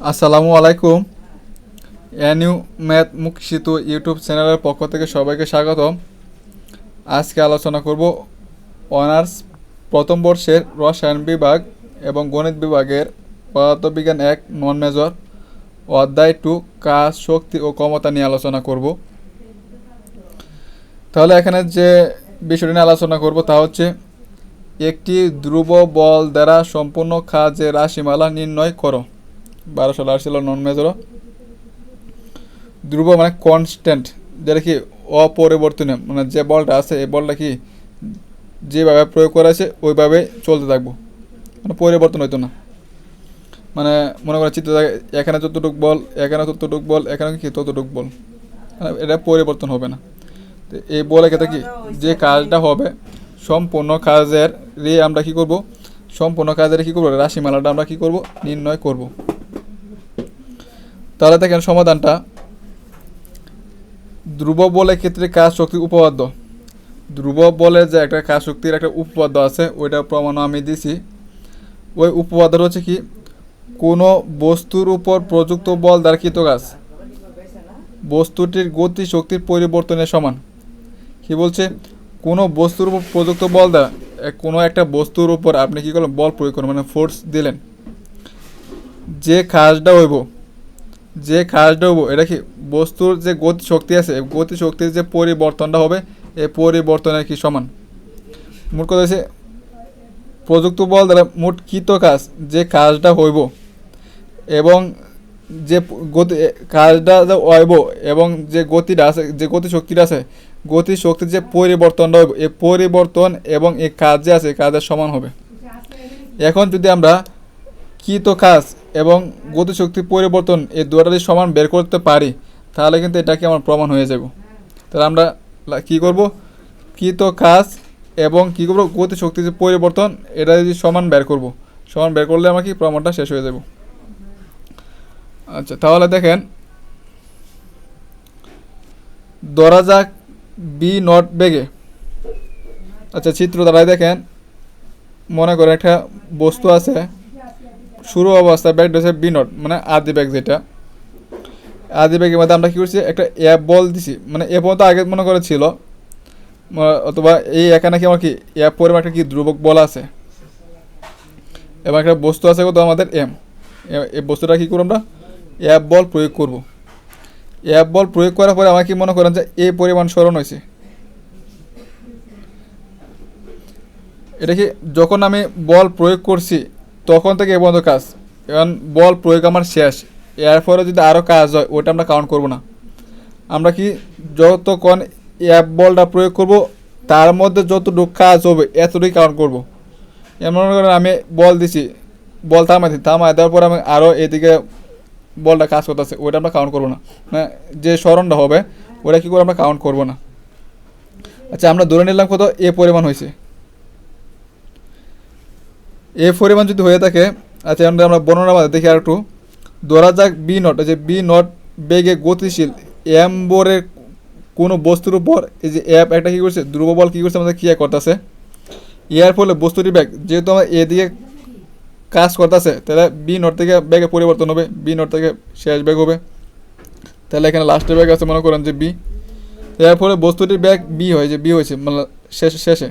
আসসালামু আলাইকুম। NU math মুখ সেতু ইউটিউব চ্যানেলের পক্ষ থেকে সবাইকে স্বাগত আজকে আলোচনা করব অনার্স প্রথম বর্ষের রসায়ন বিভাগ এবং গণিত বিভাগের পদার্থবিজ্ঞান এক নন মেজর অধ্যায় টু কাজ, শক্তি ও ক্ষমতা নিয়ে আলোচনা করব। তাহলে এখানে যে বিষয়টি নিয়ে আলোচনা করব তা হচ্ছে একটি ধ্রুব বল দ্বারা সম্পূর্ণ কাজের রাশিমালা নির্ণয় করো। বারোশো আসছিল নন মেজর ধ্রুব মানে কনস্ট্যান্ট যেটা কি অপরিবর্তনীয় মানে যে বলটা আছে, এই বলটা কি যেভাবে প্রয়োগ করা আছে, ওইভাবে চলতে থাকব। মানে পরিবর্তন হইতো না। মানে মনে করেন চিত্র এখানে যতটুক বল, এখানে ততটুক বল, এখানে কি ততটুক বল। মানে এটা পরিবর্তন হবে না। তো এই বলে ক্ষেত্রে কি, যে কাজটা হবে, সম্পূর্ণ কাজের রে আমরা কি করব, সম্পূর্ণ কাজের কি করব, রাশিমালাটা আমরা কি করব, নির্ণয় করব। তাহলে দেখেন সমাধানটা। ধ্রুব বলের ক্ষেত্রে কাজ শক্তি উপপাদ্য। ধ্রুব বলের যে একটা কাজ শক্তির একটা উপপাদ্য আছে ওইটা প্রমাণ আমি দিছি। ওই উপপাদ্যটা হচ্ছে কি, কোনো বস্তুর উপর প্রযুক্ত বল দ্বারা কৃত কাজ। বস্তুটির গতি শক্তির পরিবর্তনের সমান। কি বলছে? কোনো বস্তুর উপর প্রযুক্ত বল দ্বারা কোনো একটা বস্তুর উপর আপনি কি করলেন? বল প্রয়োগ করেন মানে ফোর্স দিলেন। যে কাজটা হইব যে কাজটা হইব এটা কি বস্তুর যে গতি শক্তি আছে গতি শক্তির যে পরিবর্তনটা হবে, এই পরিবর্তনের কি সমান? মোট কথা হচ্ছে, প্রযুক্ত বল দ্বারা মোট কৃত কাজ, যে কাজটা হইব, এবং যে গতি কাজটা যে হইব, এবং যে গতিটা আছে, যে গতি শক্তিটা আছে গতি শক্তির যে পরিবর্তনটা হইব, এই পরিবর্তন এবং এই কাজ যে আছে কাজের সমান হবে। এখন যদি আমরা কৃত কাজ এবং গতিশক্তির পরিবর্তন এই দুটারই সমান বের করতে পারি, তাহলে কিন্তু এটাকে আমার প্রমাণ হয়ে যাব। তাহলে আমরা কি করব? কৃত কাজ এবং কী করব? গতিশক্তির যে পরিবর্তন, এটা যদি সমান বের করব। সমান বের করলে আমার কি প্রমাণটা শেষ হয়ে যাব। আচ্ছা তাহলে দেখেন। ধরা যাক বি নট বেগে। আচ্ছা চিত্র দ্বারাই দেখেন। মনে করেন একটা বস্তু আছে। শুরু অবস্থায় ব্যাগ হচ্ছে বি নট মানে আদি ব্যাগ যেটা। আদি ব্যাগের মধ্যে আমরা কী করছি, একটা অ্যাপ বল দিছি। মানে এ পর্যন্ত আগে মনে করে ছিল অথবা এই একা নাকি আমার কি অ্যাপ পরিমাণ একটা কি ধ্রুবক বল আছে? এবং একটা বস্তু আছে কত আমাদের এম এই বস্তুটা কী করব আমরা? অ্যাপ বল প্রয়োগ করব। অ্যাপ বল প্রয়োগ করার পরে আমার কি মনে করেন যে এই পরিমাণ স্মরণ হয়েছে। এটা কি যখন আমি বল প্রয়োগ করছি তখন থেকে এ পর্যন্ত কাজ। এখন বল প্রয়োগ আমার শেষ। এরপরে যদি আরও কাজ হয় ওটা আমরা কাউন্ট করব না। আমরা কি যতক্ষণ অ্যাপ বলটা প্রয়োগ করব, তার মধ্যে যতটুকু কাজ হবে, এতটুকুই কাউন্ট করব। এমন মনে করেন আমি বল দিছি। বল থামাইছি থামাই দেওয়ার পর আমি আরও এদিকে বলটা কাজ করতেছে, ওইটা আমরা কাউন্ট করব না। মানে যে স্মরণটা হবে ওটা কী করে আমরা কাউন্ট করব না? আচ্ছা আমরা ধরে নিলাম কত? এ পরিমাণ হয়েছে। এ পরিমাণ যদি হয়ে থাকে আচ্ছা আমরা বর্ণনা দেখি আর একটু ধরা যাক বি নট যে বি নট বেগে গতিশীল এম্বরের কোনো বস্তুর উপর এই যে অ্যাপ একটা কী করছে ধ্রুব বল কী করছে আমাদের ক্রিয়া করতেছে। এর ফলে বস্তুটি ব্যাগ যেহেতু আমার এদিকে কাজ করতেছে, তাহলে বি নট থেকে ব্যাগে পরিবর্তন হবে বি নট থেকে শেষ ব্যাগ হবে। তাহলে এখানে লাস্টের ব্যাগ আছে, মনে করেন যে বি এর ফলে বস্তুটির ব্যাগ বি হয়, যে বি হয়েছে মানে শেষ, শেষে।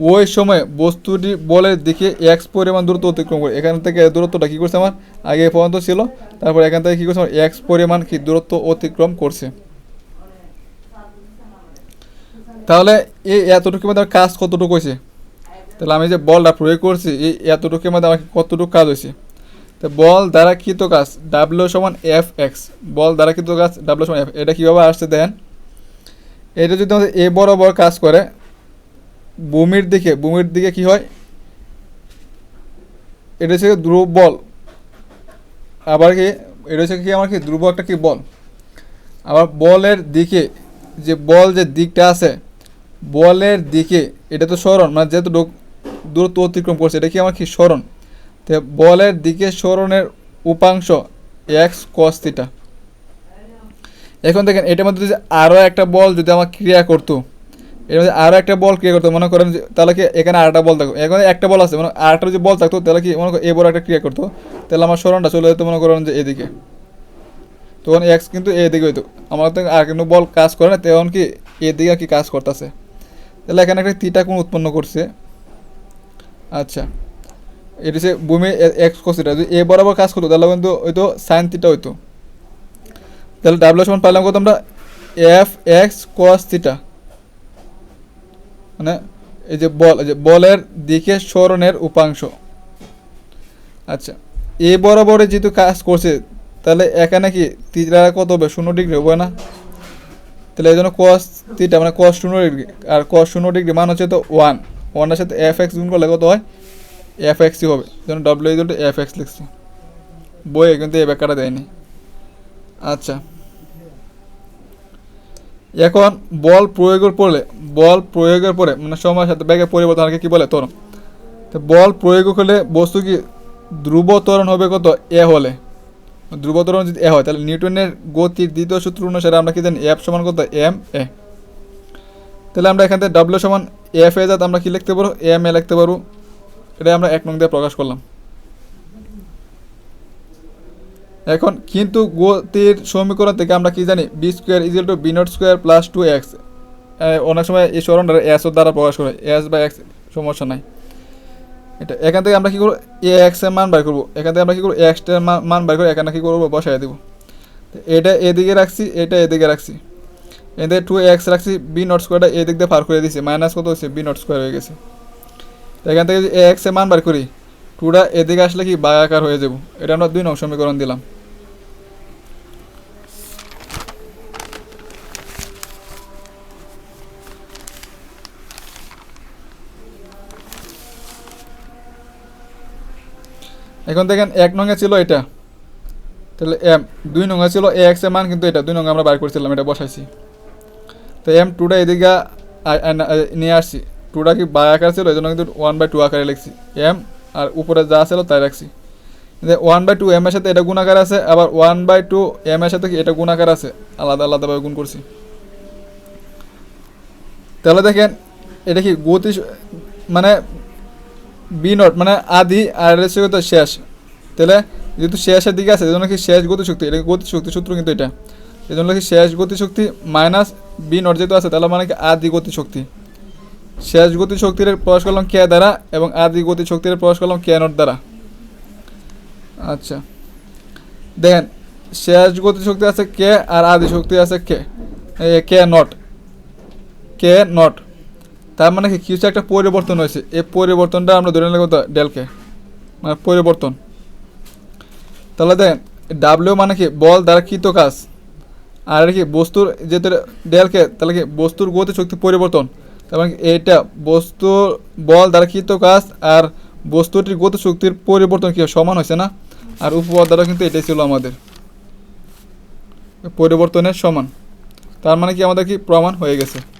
ওই সময় বস্তুটি বলের দিকে এক্স পরিমাণ দূরত্ব অতিক্রম করে। এখান থেকে দূরত্বটা কী করছে আমার? আগে পর্যন্ত ছিল। তারপর এখান থেকে কী করছে আমার? এক্স পরিমাণ কি দূরত্ব অতিক্রম করছে। তাহলে এই এতটুকুর মধ্যে আমার কাজ কতটুকু হয়েছে? তাহলে আমি যে বলটা প্রয়োগ করছি, এই এতটুকুর মধ্যে আমার কতটুকু কাজ হয়েছে? তো বল দ্বারা কৃত কাজ ডাব্লিউ সমান এফ এক্স বল দ্বারা কৃত কাজ ডাব্লিউ সমান এফ এটা কীভাবে আসছে দেখেন? এটা যদি আমাদের এ বরাবর কাজ করে ভূমির দিকে ভূমির দিকে কি হয়? এটা হচ্ছে ধ্রুব বল। আবার কি, এটা হচ্ছে কি আমার কি ধ্রুব একটা কি বল? আবার বলের দিকে, যে বল যে দিকটা আছে, বলের দিকে, এটা তো স্মরণ মানে যেহেতু দূরত্ব অতিক্রম করছে, এটা কি আমার কি স্মরণ? তো বলের দিকে স্মরণের উপাংশ এক্স কস থিটা। এখন দেখেন, এটার মধ্যে যদি আরও একটা বল যদি আমার ক্রিয়া করতো এর মধ্যে আরও একটা বল ক্রিয়া করতো মনে করেন তাহলে কি এখানে আরেকটা বল থাকতো এখানে একটা বল আছে মানে আরেকটা যদি বল থাকতো, তাহলে কি মনে করেন এ বড় একটা ক্রিয়া করতো? তাহলে আমার স্মরণটা চলে যেত, মনে করেন যে এদিকে। তখন এক্স কিন্তু এদিকে হইতো। আমার তো আর কিন্তু বল কাজ করে না, তখন কি এদিকে কি কাজ করতেছে? তাহলে এখানে একটা তিটা কোন উৎপন্ন করছে। আচ্ছা। এটা হচ্ছে ভূমি এক্স কসিটা যদি এ বরাবর কাজ করতো, তাহলে কিন্তু হয়তো সাইন থিটা হইতো। তাহলে ডাব্লিউ সমান পাইলাম কত আমরা? এফ এক্স কস থিটা মানে এই যে বল, এই যে বলের দিকে সরণের উপাংশ। আচ্ছা এ বরাবরে যেহেতু কাজ করছে, তাহলে এখানে কি থিটা কত হবে? শূন্য ডিগ্রি হবে না? তাহলে এই জন্য কস তিটা মানে কস শূন্য ডিগ্রি, আর কস শূন্য ডিগ্রি মান হচ্ছে তো ওয়ান ওয়ানের সাথে এফ এক্স গুণ করলে কত হয়? এফ এক্সই হবে। যেন W equal to F X লিখছি। বইয়ে কিন্তু এ ব্যাখ্যাটা দেয়নি। আচ্ছা। এখন বল প্রয়োগের পরে বল প্রয়োগের পরে মানে সময়ের সাথে ব্যাগের পরিবর্তন আর কি বলে, ত্বরণ। তো বল প্রয়োগ করলে বস্তু কি ধ্রুব ত্বরণ হবে কত? এ হলে। ধ্রুব ত্বরণ যদি এ হয়, তাহলে নিউটনের গতির দ্বিতীয় সূত্র অনুসারে আমরা কি জানি, এফ সমান কত? M A. তাহলে আমরা এখান থেকে ডাব্লিউ সমান এফ এ যাতে আমরা কি লিখতে পারব? এম এ লিখতে পারব। এটা আমরা এক নং দিয়ে প্রকাশ করলাম। এখন কিন্তু গতির সমীকরণ থেকে আমরা কি জানি B square equal to B naught square plus two X অনেক সময় এই স্মরণটা এস দ্বারা প্রকাশ করে এস বা এক্স সমস্যা নাই। এটা, এখান থেকে আমরা কী করব? এ এক্সের মান বার করব। এখান থেকে আমরা কী করব? এক্সের মান- বার করে এখানে কী করব? বসাই দেবো। এটা এদিকে রাখছি, এটা এদিকে রাখছি। এতে টু এক্স রাখছি বি নট স্কোয়ারটা এদিক দিয়ে পার করে দিছি মাইনাস কত হচ্ছে বি নট স্কোয়ার হয়ে গেছে। এখান থেকে যদি এ এক্সের মান বার করি টুটা এদিকে আসলে কি বায়াকার হয়ে যাব? এটা আমরা দুই নং সমীকরণ দিলাম। এখন দেখেন এক নঙে ছিল এটা। তাহলে এম, দুই নঙে ছিল এ এক্সের মান কিন্তু এটা, দুই নঙে আমরা বার করছিলাম, এটা বসাইছি। তো এম টুটা এদিকে নিয়ে আসছি। টুটা কি বাই আকার ছিল এই জন্য কিন্তু ওয়ান বাই টু আকারে লিখছি। এম, আর উপরে যা ছিল তাই রাখছি। ওয়ান বাই টু এম এর সাথে এটা গুণাকার আছে, আবার ওয়ান বাই টু এম এর সাথে কি এটা গুণাকার আছে? আলাদা, আলাদাভাবে গুণ করছি। তাহলে দেখেন, এটা কি গতি মানে বি নট মানে আদি আর এর কত শেষ। তাহলে যেহেতু শেষের দিকে আছে এই জন্য কি শেষ গতিশক্তি? এটা গতিশক্তি সূত্র কিন্তু এটা। এই জন্য কি শেষ গতিশক্তি মাইনাস বি নট যেহেতু আছে, তাহলে মানে কি আদি গতিশক্তি? শেষ গতিশক্তির প্রকাশ করলাম কে দ্বারা এবং আদি গতিশক্তির প্রকাশ করলাম কে নট দ্বারা। আচ্ছা। দেখেন, শেষ গতিশক্তি আছে কে আর আদি শক্তি আছে কে? কে নট। K not. তার মানে কিছু একটা পরিবর্তন হয়েছে। এই পরিবর্তনটা আমরা ধরে নিলাম ডেলকে। মানে পরিবর্তন। তাহলে দেখেন ডাব্লিউ মানে কি? বল দ্বারা কৃত কাজ। আর এটা কি? বস্তুর যেহেতু ডেলকে, তাহলে কি? বস্তুর গতি শক্তি পরিবর্তন। তার মানে কি? এইটা বস্তুর বল দ্বারা কৃত কাজ আর বস্তুটির গতি শক্তির পরিবর্তন কি? সমান হয়েছে না? আর উপপাদ দ্বারা কিন্তু এটাই ছিল আমাদের। পরিবর্তনের সমান। তার মানে কি? আমাদের কি? প্রমাণ হয়ে গেছে।